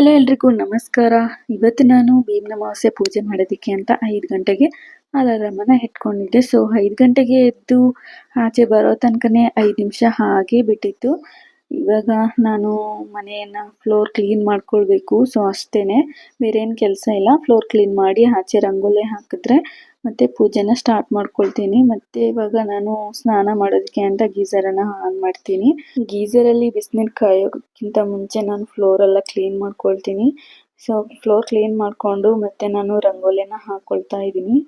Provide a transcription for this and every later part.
Hello ಎಲ್ರಿಗೂ ನಮಸ್ಕಾರ. ಇವತ್ತು ನಾನು ಭೀಮನ ಅಮಾವಾಸ್ಯೆ ಪೂಜೆ ಮಾಡೋದಕ್ಕೆ ಅಂತ ಐದು ಗಂಟೆಗೆ ಅಲಾರಾಮನ್ನು ಇಟ್ಕೊಂಡಿದ್ದೆ ಸೊ ಐದು ಗಂಟೆಗೆ ಎದ್ದು ಆಚೆ ಬರೋ ತನಕನೇ ಐದು ನಿಮಿಷ ಹಾಗೆ ಬಿಟ್ಟಿತ್ತು. ಇವಾಗ ನಾನು ಮನೆಯನ್ನು ಫ್ಲೋರ್ ಕ್ಲೀನ್ ಮಾಡ್ಕೊಳ್ಬೇಕು. ಸೊ ಅಷ್ಟೇನೆ. ಬೇರೆ ಏನು ಕೆಲಸ ಇಲ್ಲ. ಫ್ಲೋರ್ ಕ್ಲೀನ್ ಮಾಡಿ ಆಚೆ ರಂಗೋಲೆ ಹಾಕಿದ್ರೆ ಮತ್ತೆ ಪೂಜೆನ ಸ್ಟಾರ್ಟ್ ಮಾಡ್ಕೊಳ್ತೀನಿ. ಮತ್ತೆ ಇವಾಗ ನಾನು ಸ್ನಾನ ಮಾಡೋದಕ್ಕೆ ಅಂತ ಗೀಸರನ್ನ ಆನ್ ಮಾಡ್ತೀನಿ. ಗೀಸರಲ್ಲಿ ಬಿಸಿನೀರು ಕಾಯೋಕ್ಕಿಂತ ಮುಂಚೆ ನಾನು ಫ್ಲೋರ್ ಎಲ್ಲ ಕ್ಲೀನ್ ಮಾಡ್ಕೊಳ್ತೀನಿ. ಸೊ ಫ್ಲೋರ್ ಕ್ಲೀನ್ ಮಾಡ್ಕೊಂಡು ಮತ್ತೆ ನಾನು ರಂಗೋಲಿನ ಹಾಕೊಳ್ತಾ ಇದ್ದೀನಿ.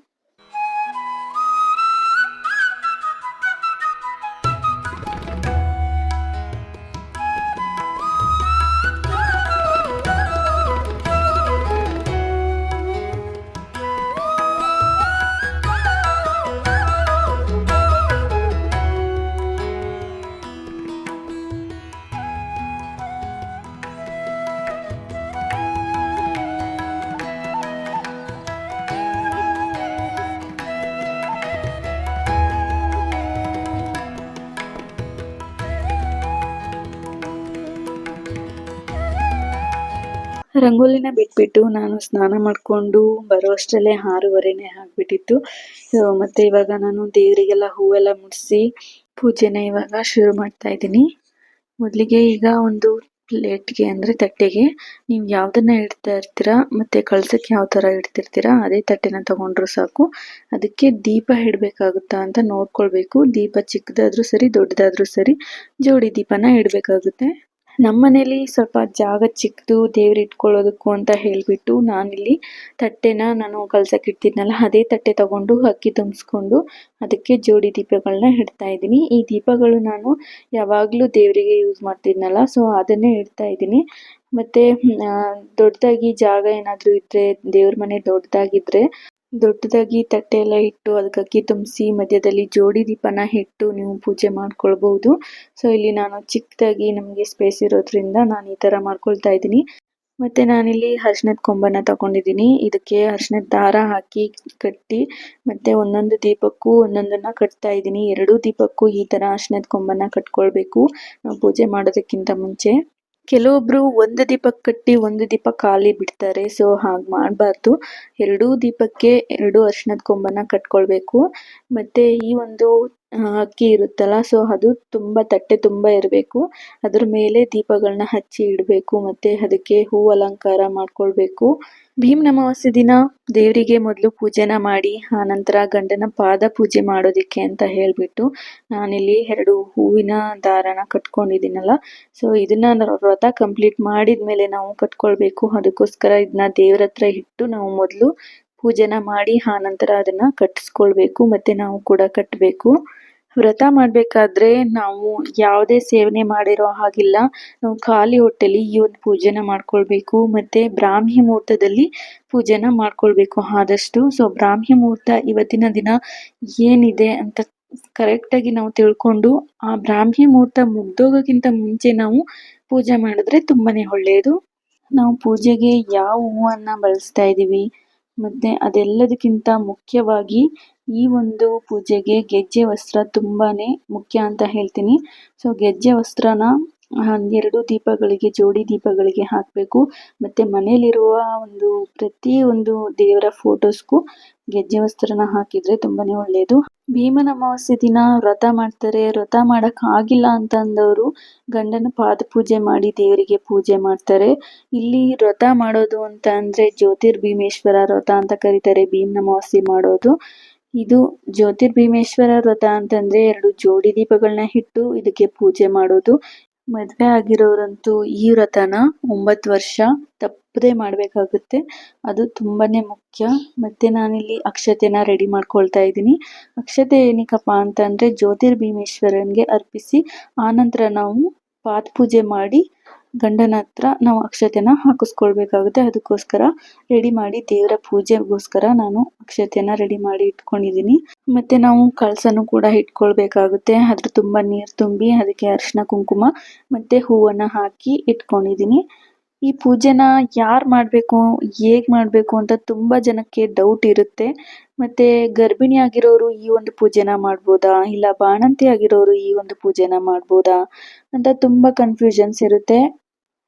ರಂಗೋಲಿನ ಬಿಟ್ಬಿಟ್ಟು ನಾನು ಸ್ನಾನ ಮಾಡಿಕೊಂಡು ಬರೋ ಅಷ್ಟರಲ್ಲೇ ಆರೂವರೆನೇ ಆಗಿಬಿಟ್ಟಿತ್ತು. ಮತ್ತು ಇವಾಗ ನಾನು ದೇವರಿಗೆಲ್ಲ ಹೂವೆಲ್ಲ ಮುಡಿಸಿ ಪೂಜೆನ ಇವಾಗ ಶುರು ಮಾಡ್ತಾ ಇದ್ದೀನಿ. ಮೊದಲಿಗೆ ಈಗ ಒಂದು ಪ್ಲೇಟ್ಗೆ ಅಂದರೆ ತಟ್ಟೆಗೆ. ನೀವು ಯಾವುದನ್ನ ಇಡ್ತಾ ಇರ್ತೀರಾ, ಮತ್ತು ಕಳ್ಸಕ್ಕೆ ಯಾವ ಥರ ಇಡ್ತಿರ್ತೀರಾ, ಅದೇ ತಟ್ಟೆನ ತಗೊಂಡ್ರು ಸಾಕು. ಅದಕ್ಕೆ ದೀಪ ಇಡಬೇಕಾಗುತ್ತಾ ಅಂತ ನೋಡ್ಕೊಳ್ಬೇಕು. ದೀಪ ಚಿಕ್ಕದಾದ್ರೂ ಸರಿ, ದೊಡ್ಡದಾದ್ರೂ ಸರಿ, ಜೋಡಿ ದೀಪನ ಇಡಬೇಕಾಗುತ್ತೆ. ನಮ್ಮ ಮನೇಲಿ ಸ್ವಲ್ಪ ಜಾಗ ಚಿಕ್ಕದು ದೇವ್ರು ಇಟ್ಕೊಳ್ಳೋದಕ್ಕೂ ಅಂತ ಹೇಳಿಬಿಟ್ಟು ನಾನಿಲ್ಲಿ ತಟ್ಟೆನ ನಾನು ಕಳ್ಸಕ್ಕೆ ಇಡ್ತಿದ್ನಲ್ಲ, ಅದೇ ತಟ್ಟೆ ತಗೊಂಡು ಅಕ್ಕಿ ತುಂಬಿಸ್ಕೊಂಡು ಅದಕ್ಕೆ ಜೋಡಿ ದೀಪಗಳನ್ನ ಇಡ್ತಾ ಇದ್ದೀನಿ. ಈ ದೀಪಗಳು ನಾನು ಯಾವಾಗಲೂ ದೇವರಿಗೆ ಯೂಸ್ ಮಾಡ್ತಿದ್ನಲ್ಲ, ಸೊ ಅದನ್ನೇ ಇಡ್ತಾ ಇದ್ದೀನಿ. ಮತ್ತು ದೊಡ್ಡದಾಗಿ ಜಾಗ ಏನಾದರೂ ಇದ್ದರೆ ದೇವ್ರ ಮನೆ ದೊಡ್ಡದಾಗಿದ್ದರೆ ದೊಡ್ಡದಾಗಿ ತಟ್ಟೆ ಎಲ್ಲ ಇಟ್ಟು ಅದಕ್ಕೆ ಅಕ್ಕಿ ತುಂಬಿಸಿ ಮಧ್ಯದಲ್ಲಿ ಜೋಡಿ ದೀಪನ ಇಟ್ಟು ನೀವು ಪೂಜೆ ಮಾಡ್ಕೊಳ್ಬಹುದು. ಸೊ ಇಲ್ಲಿ ನಾನು ಚಿಕ್ಕದಾಗಿ ನಮಗೆ ಸ್ಪೇಸ್ ಇರೋದ್ರಿಂದ ನಾನು ಈ ತರ ಮಾಡ್ಕೊಳ್ತಾ ಇದ್ದೀನಿ. ಮತ್ತೆ ನಾನಿಲ್ಲಿ ಅರ್ಶಿನದ ಕೊಂಬನ್ನ ತಗೊಂಡಿದ್ದೀನಿ. ಇದಕ್ಕೆ ಅರ್ಶಿನದ ದಾರ ಹಾಕಿ ಕಟ್ಟಿ ಮತ್ತೆ ಒಂದೊಂದು ದೀಪಕ್ಕೂ ಒಂದೊಂದನ್ನ ಕಟ್ತಾ ಇದ್ದೀನಿ. ಎರಡೂ ದೀಪಕ್ಕೂ ಈ ತರ ಅರ್ಶಿನದ ಕೊಂಬನ್ನ ಕಟ್ಕೊಳ್ಬೇಕು. ಪೂಜೆ ಮಾಡೋದಕ್ಕಿಂತ ಮುಂಚೆ. ಕೆಲವೊಬ್ರು ಒಂದು ದೀಪಕ್ಕೆ ಕಟ್ಟಿ ಒಂದು ದೀಪ ಖಾಲಿ ಬಿಡ್ತಾರೆ, ಸೊ ಹಾಗೆ ಮಾಡಬಾರ್ದು. ಎರಡೂ ದೀಪಕ್ಕೆ ಎರಡು ಅರಿಶಿಣದ ಕೊಂಬನ್ನ ಕಟ್ಕೊಳ್ಬೇಕು. ಮತ್ತೆ ಈ ಒಂದು ಅಕ್ಕಿ ಇರುತ್ತಲ್ಲ ಸೊ ಅದು ತುಂಬ ತಟ್ಟೆ ತುಂಬ ಇರಬೇಕು. ಅದ್ರ ಮೇಲೆ ದೀಪಗಳನ್ನ ಹಚ್ಚಿ ಇಡಬೇಕು, ಮತ್ತೆ ಅದಕ್ಕೆ ಹೂ ಅಲಂಕಾರ ಮಾಡ್ಕೊಳ್ಬೇಕು. ಭೀಮ್ ಅಮಾವಾಸ್ಯೆ ದಿನ, ದೇವರಿಗೆ ಮೊದಲು ಪೂಜೆನ ಮಾಡಿ ಆನಂತರ ಗಂಡನ ಪಾದ ಪೂಜೆ ಮಾಡೋದಕ್ಕೆ ಅಂತ ಹೇಳಿಬಿಟ್ಟು ನಾನಿಲ್ಲಿ ಎರಡು ಹೂವಿನ ದಾರನ ಕಟ್ಕೊಂಡಿದ್ದೀನಲ್ಲ ಸೊ ಇದನ್ನ ವ್ರತ ಕಂಪ್ಲೀಟ್ ಮಾಡಿದ ಮೇಲೆ ನಾವು ಕಟ್ಕೊಳ್ಬೇಕು. ಅದಕ್ಕೋಸ್ಕರ ಇದನ್ನ ದೇವ್ರ ಹತ್ರ ಇಟ್ಟು ನಾವು ಮೊದಲು ಪೂಜೆನ ಮಾಡಿ ಆನಂತರ ಅದನ್ನ ಕಟ್ಟಿಸ್ಕೊಳ್ಬೇಕು ಮತ್ತೆ ನಾವು ಕೂಡ ಕಟ್ಟಬೇಕು ವ್ರತ ಮಾಡಬೇಕಾದ್ರೆ ನಾವು ಯಾವುದೇ ಸೇವನೆ ಮಾಡಿರೋ ಹಾಗಿಲ್ಲ. ನಾವು ಖಾಲಿ ಹೊಟ್ಟೆಲಿ ಈ ಒಂದು ಪೂಜೆನ ಮಾಡ್ಕೊಳ್ಬೇಕು, ಮತ್ತೆ ಬ್ರಾಹ್ಮಿ ಮುಹೂರ್ತದಲ್ಲಿ ಪೂಜೆನ ಮಾಡ್ಕೊಳ್ಬೇಕು ಆದಷ್ಟು. ಸೊ ಬ್ರಾಹ್ಮಿ ಮುಹೂರ್ತ ಇವತ್ತಿನ ದಿನ ಏನಿದೆ ಅಂತ ಕರೆಕ್ಟಾಗಿ ನಾವು ತಿಳ್ಕೊಂಡು, ಆ ಬ್ರಾಹ್ಮಿ ಮುಹೂರ್ತ ಮುಗ್ದೋಗೋಕ್ಕಿಂತ ಮುಂಚೆ ನಾವು ಪೂಜೆ ಮಾಡಿದ್ರೆ ತುಂಬಾನೇ ಒಳ್ಳೆಯದು ನಾವು ಪೂಜೆಗೆ ಯಾವ ಹೂವನ್ನು ಬಳಸ್ತಾ ಇದ್ದೀವಿ ಮತ್ತೆ ಅದೆಲ್ಲದಕ್ಕಿಂತ ಮುಖ್ಯವಾಗಿ ಈ ಒಂದು ಪೂಜೆಗೆ ಗೆಜ್ಜೆ ವಸ್ತ್ರ ತುಂಬಾನೇ ಮುಖ್ಯ ಅಂತ ಹೇಳ್ತೀನಿ. ಸೊ ಗೆಜ್ಜೆ ವಸ್ತ್ರನ ಎರಡು ದೀಪಗಳಿಗೆ, ಜೋಡಿ ದೀಪಗಳಿಗೆ ಹಾಕಬೇಕು. ಮತ್ತೆ ಮನೆಯಲ್ಲಿರುವ ಒಂದು, ಪ್ರತಿ ಒಂದು ದೇವರ ಫೋಟೋಸ್ಗೂ ಗೆಜ್ಜೆ ವಸ್ತ್ರನ ಹಾಕಿದ್ರೆ ತುಂಬಾನೇ ಒಳ್ಳೆಯದು ಭೀಮನ ಅಮಾವಾಸ್ಯೆ ದಿನ ವ್ರತ ಮಾಡ್ತಾರೆ. ವ್ರತ ಮಾಡಕ್ ಆಗಿಲ್ಲ ಅಂತ ಅಂದವರು ಗಂಡನ ಪಾದ ಪೂಜೆ ಮಾಡಿ ದೇವರಿಗೆ ಪೂಜೆ ಮಾಡ್ತಾರೆ. ಇಲ್ಲಿ ವ್ರತ ಮಾಡೋದು ಅಂತ ಅಂದ್ರೆ ಜ್ಯೋತಿರ್ಭೀಮೇಶ್ವರ ವ್ರತ ಅಂತ ಕರೀತಾರೆ ಭೀಮನ ಅಮಾವಾಸ್ಯೆ ಮಾಡೋದು. ಇದು ಜ್ಯೋತಿರ್ಭೀಮೇಶ್ವರ ವ್ರತ ಅಂತಂದ್ರೆ ಎರಡು ಜೋಡಿ ದೀಪಗಳನ್ನ ಇಟ್ಟು ಇದಕ್ಕೆ ಪೂಜೆ ಮಾಡೋದು. ಮದುವೆ ಆಗಿರೋರಂತೂ ಈ ವ್ರತನ ಒಂಬತ್ತು ವರ್ಷ ತಪ್ಪದೆ ಮಾಡಬೇಕಾಗುತ್ತೆ. ಅದು ತುಂಬಾನೇ ಮುಖ್ಯ. ಮತ್ತೆ ನಾನಿಲ್ಲಿ ಅಕ್ಷತೆನ ರೆಡಿ ಮಾಡ್ಕೊಳ್ತಾ ಇದ್ದೀನಿ. ಅಕ್ಷತೆ ಏನಕ್ಕಪ್ಪ ಅಂತಂದ್ರೆ ಜ್ಯೋತಿರ್ಭೀಮೇಶ್ವರನ್ಗೆ ಅರ್ಪಿಸಿ ಆನಂತರ ನಾವು ಪಾತ್ ಪೂಜೆ ಮಾಡಿ ಗಂಡನ ಹತ್ರ ನಾವು ಅಕ್ಷತೆನ ಹಾಕಿಸ್ಕೊಳ್ಬೇಕಾಗುತ್ತೆ. ಅದಕ್ಕೋಸ್ಕರ ರೆಡಿ ಮಾಡಿ ದೇವರ ಪೂಜೆಗೋಸ್ಕರ ನಾನು ಅಕ್ಷತೆನ ರೆಡಿ ಮಾಡಿ ಇಟ್ಕೊಂಡಿದ್ದೀನಿ. ಮತ್ತೆ ನಾವು ಕಳಸನು ಕೂಡ ಇಟ್ಕೊಳ್ಬೇಕಾಗುತ್ತೆ. ಅದ್ರ ತುಂಬ ನೀರು ತುಂಬಿ ಅದಕ್ಕೆ ಅರಿಶಿನ, ಕುಂಕುಮ ಮತ್ತೆ ಹೂವನ್ನ ಹಾಕಿ ಇಟ್ಕೊಂಡಿದ್ದೀನಿ. ಈ ಪೂಜೆನ ಯಾರು ಮಾಡಬೇಕು, ಹೇಗೆ ಮಾಡಬೇಕು ಅಂತ ತುಂಬ ಜನಕ್ಕೆ ಡೌಟ್ ಇರುತ್ತೆ. ಮತ್ತೆ ಗರ್ಭಿಣಿ ಆಗಿರೋರು ಈ ಒಂದು ಪೂಜೆನ ಮಾಡ್ಬೋದಾ? ಇಲ್ಲ ಬಾಣಂತಿ ಆಗಿರೋರು ಈ ಒಂದು ಪೂಜೆನ ಮಾಡ್ಬೋದಾ? ಅಂತ ತುಂಬ ಕನ್ಫ್ಯೂಷನ್ಸ್ ಇರುತ್ತೆ.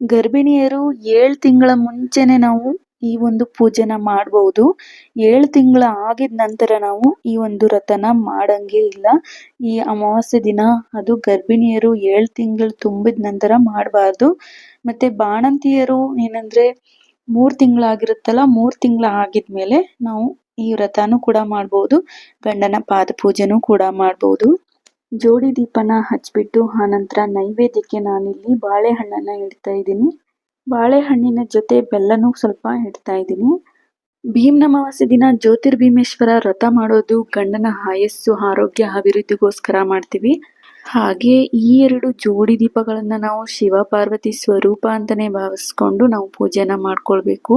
ಗರ್ಭಿಣಿಯರು ಏಳು ತಿಂಗಳ ಮುಂಚೆನೆ ನಾವು ಈ ಒಂದು ಪೂಜೆನ ಮಾಡಬಹುದು ಏಳು ತಿಂಗಳ ಆಗಿದ ನಂತರ ನಾವು ಈ ಒಂದು ವ್ರತನ ಮಾಡಂಗೆ ಇಲ್ಲ. ಈ ಅಮಾವಾಸ್ಯೆ ದಿನ ಅದು ಗರ್ಭಿಣಿಯರು ಏಳು ತಿಂಗಳು ತುಂಬಿದ ನಂತರ ಮಾಡಬಾರ್ದು. ಮತ್ತೆ ಬಾಣಂತಿಯರು ಏನಂದ್ರೆ ಮೂರ್ ತಿಂಗಳಾಗಿರುತ್ತಲ್ಲ ಮೂರ್ ತಿಂಗಳ ಆಗಿದ್ಮೇಲೆ ನಾವು ಈ ವ್ರತನೂ ಕೂಡ ಮಾಡಬಹುದು ಗಂಡನ ಪಾದ ಪೂಜೆನೂ ಕೂಡ ಮಾಡಬಹುದು ಜೋಡಿ ದೀಪನ ಹಚ್ಬಿಟ್ಟು ಆನಂತರ ನೈವೇದ್ಯಕ್ಕೆ ನಾನಿಲ್ಲಿ ಬಾಳೆಹಣ್ಣನ್ನ ಇಡ್ತಾ ಇದ್ದೀನಿ. ಬಾಳೆಹಣ್ಣಿನ ಜೊತೆ ಬೆಲ್ಲನೂ ಸ್ವಲ್ಪ ಇಡ್ತಾ ಇದ್ದೀನಿ. ಭೀಮ್ನ ಅಮಾವಾಸ್ಯೆ ದಿನ ಜ್ಯೋತಿರ್ಭೀಮೇಶ್ವರ ವ್ರತ ಮಾಡೋದು, ಗಂಡನ ಆಯಸ್ಸು, ಆರೋಗ್ಯ, ಅಭಿವೃದ್ಧಿಗೋಸ್ಕರ ಮಾಡ್ತೀವಿ. ಹಾಗೆ ಈ ಎರಡು ಜೋಡಿ ದೀಪಗಳನ್ನ ನಾವು ಶಿವ, ಪಾರ್ವತಿ ಸ್ವರೂಪ ಅಂತಾನೆ ಭಾವಿಸ್ಕೊಂಡು ನಾವು ಪೂಜೆನ ಮಾಡ್ಕೊಳ್ಬೇಕು.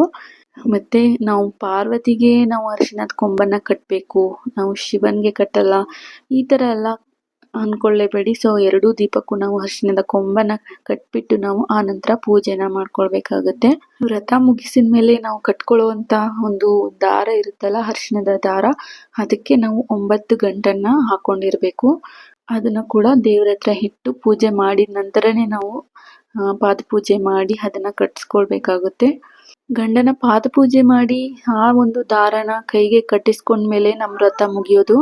ಮತ್ತೆ ನಾವು ಪಾರ್ವತಿಗೆ ನಾವು ಅರಿಶಿನದ ಕೊಂಬನ್ನ ಕಟ್ಟಬೇಕು ನಾವು ಶಿವನಿಗೆ ಕಟ್ಟಲ್ಲ, ಈ ಥರ ಎಲ್ಲ ಅನ್ಕೊಳ್ಳೇಬೇಡಿ. ಸೊ, ಎರಡೂ ದೀಪಕ್ಕೂ ನಾವು ಅರಿಶಿನದ ಕೊಂಬನ ಕಟ್ಬಿಟ್ಟು ನಾವು ಆ ನಂತರ ಪೂಜೆನ ಮಾಡ್ಕೊಳ್ಬೇಕಾಗತ್ತೆ. ವ್ರತ ಮುಗಿಸಿದ ಮೇಲೆ ನಾವು ಕಟ್ಕೊಳ್ಳುವಂತ ಒಂದು ದಾರ ಇರುತ್ತಲ್ಲ ಅರಿಶಿನದ ದಾರ, ಅದಕ್ಕೆ ನಾವು ಒಂಬತ್ತು ಗಂಟನ್ನ ಹಾಕೊಂಡಿರ್ಬೇಕು. ಅದನ್ನ ಕೂಡ ದೇವ್ರ ಹತ್ರ ಇಟ್ಟು ಪೂಜೆ ಮಾಡಿದ ನಂತರನೇ ನಾವು ಪಾದ ಪೂಜೆ ಮಾಡಿ ಅದನ್ನ ಕಟ್ಸ್ಕೊಳ್ಬೇಕಾಗುತ್ತೆ. ಗಂಡನ ಪಾದ ಪೂಜೆ ಮಾಡಿ ಆ ಒಂದು ದಾರನ ಕೈಗೆ ಕಟ್ಟಿಸ್ಕೊಂಡ್ಮೇಲೆ ನಮ್ಮ ವ್ರತ ಮುಗಿಯೋದು.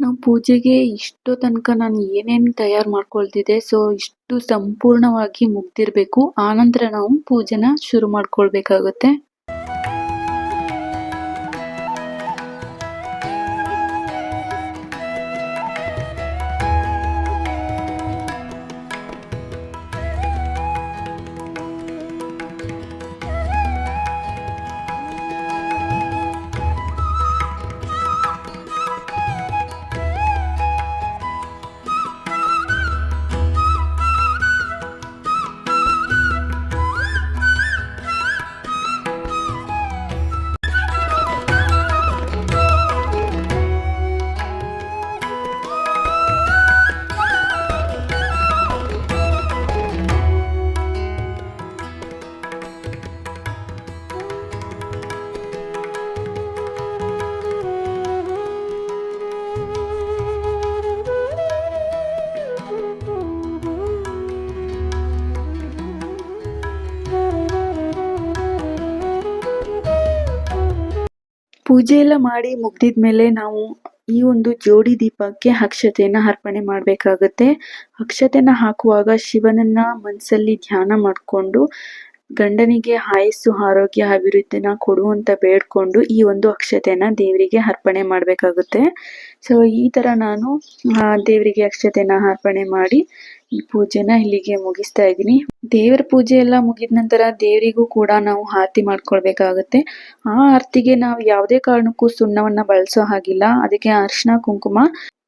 ನಾವು ಪೂಜೆಗೆ ಇಷ್ಟೋ ತನಕ ನಾನು ಏನೇನ್ ತಯಾರು ಮಾಡ್ಕೊಳ್ತಿದ್ದೆ ಸೊ ಇಷ್ಟು ಸಂಪೂರ್ಣವಾಗಿ ಮುಗ್ದಿರಬೇಕು. ಆನಂತರ ನಾವು ಪೂಜೆನ ಶುರು ಮಾಡ್ಕೊಳ್ಬೇಕಾಗುತ್ತೆ. ಪೂಜೆ ಎಲ್ಲ ಮಾಡಿ ಮುಗ್ದಿದ್ಮೇಲೆ ನಾವು ಈ ಒಂದು ಜೋಡಿ ದೀಪಕ್ಕೆ ಅಕ್ಷತೆಯನ್ನ ಅರ್ಪಣೆ ಮಾಡ್ಬೇಕಾಗತ್ತೆ. ಅಕ್ಷತೆನ ಹಾಕುವಾಗ ಶಿವನನ್ನ ಮನಸ್ಸಲ್ಲಿ ಧ್ಯಾನ ಮಾಡ್ಕೊಂಡು ಗಂಡನಿಗೆ ಆಯಸ್ಸು ಆರೋಗ್ಯ ಅಭಿವೃದ್ಧಿನ ಕೊಡು ಅಂತ ಬೇಡ್ಕೊಂಡು ಈ ಒಂದು ಅಕ್ಷತೆನ ದೇವರಿಗೆ ಅರ್ಪಣೆ ಮಾಡ್ಬೇಕಾಗುತ್ತೆ. ಸೊ ಈ ತರ ನಾನು ದೇವರಿಗೆ ಅಕ್ಷತೆನ ಅರ್ಪಣೆ ಮಾಡಿ ಈ ಪೂಜೆನ ಇಲ್ಲಿಗೆ ಮುಗಿಸ್ತಾ ಇದ್ದೀನಿ. ದೇವರ ಪೂಜೆ ಎಲ್ಲ ಮುಗಿದ ನಂತರ ದೇವರಿಗೂ ಕೂಡ ನಾವು ಆರತಿ ಮಾಡ್ಕೊಳ್ಬೇಕಾಗುತ್ತೆ. ಆ ಆರತಿಗೆ ನಾವು ಯಾವುದೇ ಕಾರಣಕ್ಕೂ ಸುಣ್ಣವನ್ನ ಬಳಸೋ ಹಾಗಿಲ್ಲ. ಅದಕ್ಕೆ ಅರಿಶಿನ, ಕುಂಕುಮ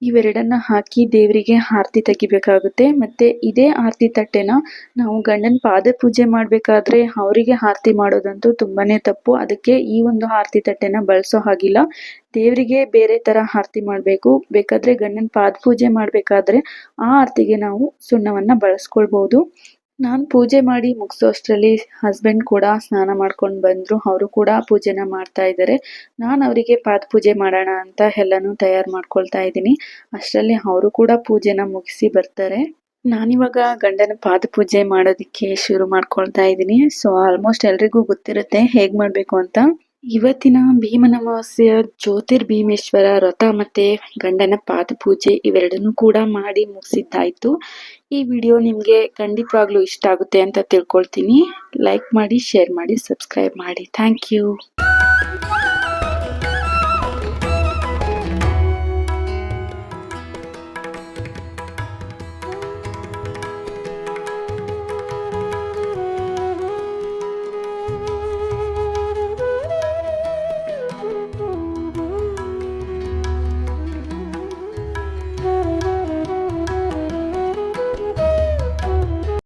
ಇವೆರಡನ್ನ ಹಾಕಿ ದೇವರಿಗೆ ಆರತಿ ತೆಗಿಬೇಕಾಗುತ್ತೆ. ಮತ್ತೆ ಇದೇ ಆರತಿ ತಟ್ಟೆನ ನಾವು ಗಂಡನ ಪಾದ ಪೂಜೆ ಮಾಡಬೇಕಾದ್ರೆ ಅವರಿಗೆ ಆರತಿ ಮಾಡೋದಂತೂ ತುಂಬಾನೇ ತಪ್ಪು. ಅದಕ್ಕೆ ಈ ಒಂದು ಆರತಿ ತಟ್ಟೆನ ಬಳಸೋ ಹಾಗಿಲ್ಲ. ದೇವರಿಗೆ ಬೇರೆ ತರ ಆರತಿ ಮಾಡಬೇಕು. ಬೇಕಾದ್ರೆ ಗಂಡನ ಪಾದ ಪೂಜೆ ಮಾಡಬೇಕಾದ್ರೆ ಆ ಆರತಿಗೆ ನಾವು ಸುಣ್ಣವನ್ನ ಬಳಸ್ಕೊಳ್ಬಹುದು ನಾನ್ ಪೂಜೆ ಮಾಡಿ ಮುಗಿಸೋ ಅಷ್ಟರಲ್ಲಿ ಹಸ್ಬೆಂಡ್ ಕೂಡ ಸ್ನಾನ ಮಾಡ್ಕೊಂಡು ಬಂದ್ರು. ಅವರು ಕೂಡ ಪೂಜೆನ ಮಾಡ್ತಾ ಇದ್ದಾರೆ ನಾನು ಅವರಿಗೆ ಪಾದ ಪೂಜೆ ಮಾಡೋಣ ಅಂತ ಎಲ್ಲಾನು ತಯಾರು ಮಾಡ್ಕೊಳ್ತಾ ಇದ್ದೀನಿ. ಅಷ್ಟರಲ್ಲಿ ಅವರು ಕೂಡ ಪೂಜೆನ ಮುಗಿಸಿ ಬರ್ತಾರೆ. ನಾನಿವಾಗ ಗಂಡನ ಪಾದ ಪೂಜೆ ಮಾಡೋದಿಕ್ಕೆ ಶುರು ಮಾಡ್ಕೊಳ್ತಾ ಇದ್ದೀನಿ. ಸೊ ಆಲ್ಮೋಸ್ಟ್ ಎಲ್ರಿಗೂ ಗೊತ್ತಿರುತ್ತೆ ಹೇಗೆ ಮಾಡಬೇಕು ಅಂತ. ಇವತ್ತಿನ ಭೀಮನ ಜ್ಯೋತಿರ್ ಭೀಮೇಶ್ವರ ವ್ರತ ಮತ್ತೆ ಗಂಡನ ಪಾದ ಪೂಜೆ ಇವೆರಡನ್ನೂ ಕೂಡ ಮಾಡಿ ಮುಗಿಸಿದ್ದಾಯ್ತು. ಈ ವಿಡಿಯೋ ನಿಮಗೆ ಖಂಡಿತವಾಗ್ಲೂ ಇಷ್ಟ ಆಗುತ್ತೆ ಅಂತ ತಿಳ್ಕೊಳ್ತೀನಿ. ಲೈಕ್ ಮಾಡಿ ಶೇರ್ ಮಾಡಿ ಸಬ್ಸ್ಕ್ರೈಬ್ ಮಾಡಿ. Thank you